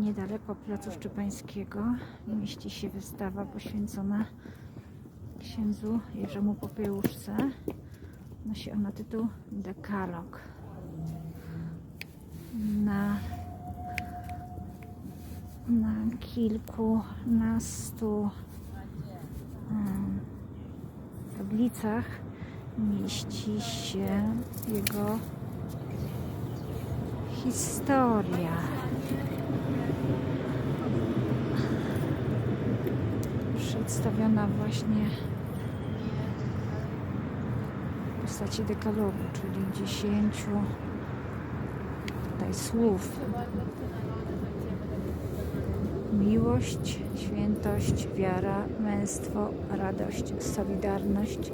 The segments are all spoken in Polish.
Niedaleko Placu Szczepańskiego mieści się wystawa poświęcona księdzu Jerzemu Popiełuszce. Nosi ona tytuł Dekalog. Na, na kilkunastu tablicach mieści się jego historia. Przedstawiona właśnie w postaci dekalogu, czyli dziesięciu tutaj słów. Miłość, świętość, wiara, męstwo, radość, solidarność,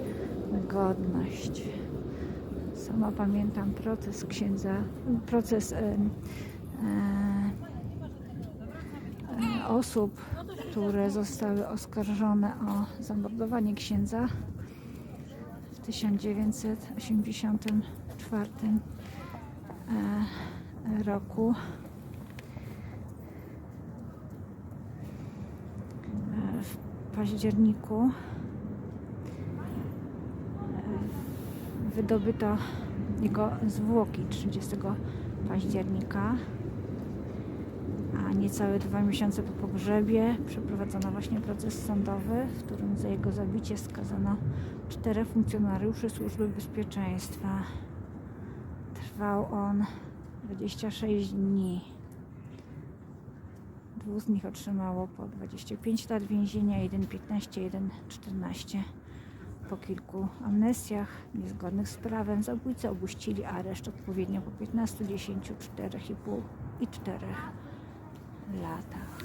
godność. Sama pamiętam proces księdza, proces e, e, osób, które zostały oskarżone o zamordowanie księdza w 1984 e, roku. E, W październiku e, wydobyto jego zwłoki 30 października, a niecałe dwa miesiące po pogrzebie przeprowadzono właśnie proces sądowy, w którym za jego zabicie skazano czterech funkcjonariuszy Służby Bezpieczeństwa. Trwał on 26 dni. Dwóch z nich otrzymało po 25 lat więzienia, jeden 15, jeden 14. Po kilku amnestiach niezgodnych z prawem zabójcy opuścili areszt odpowiednio po 15, 10, 4,5 i 4 lata.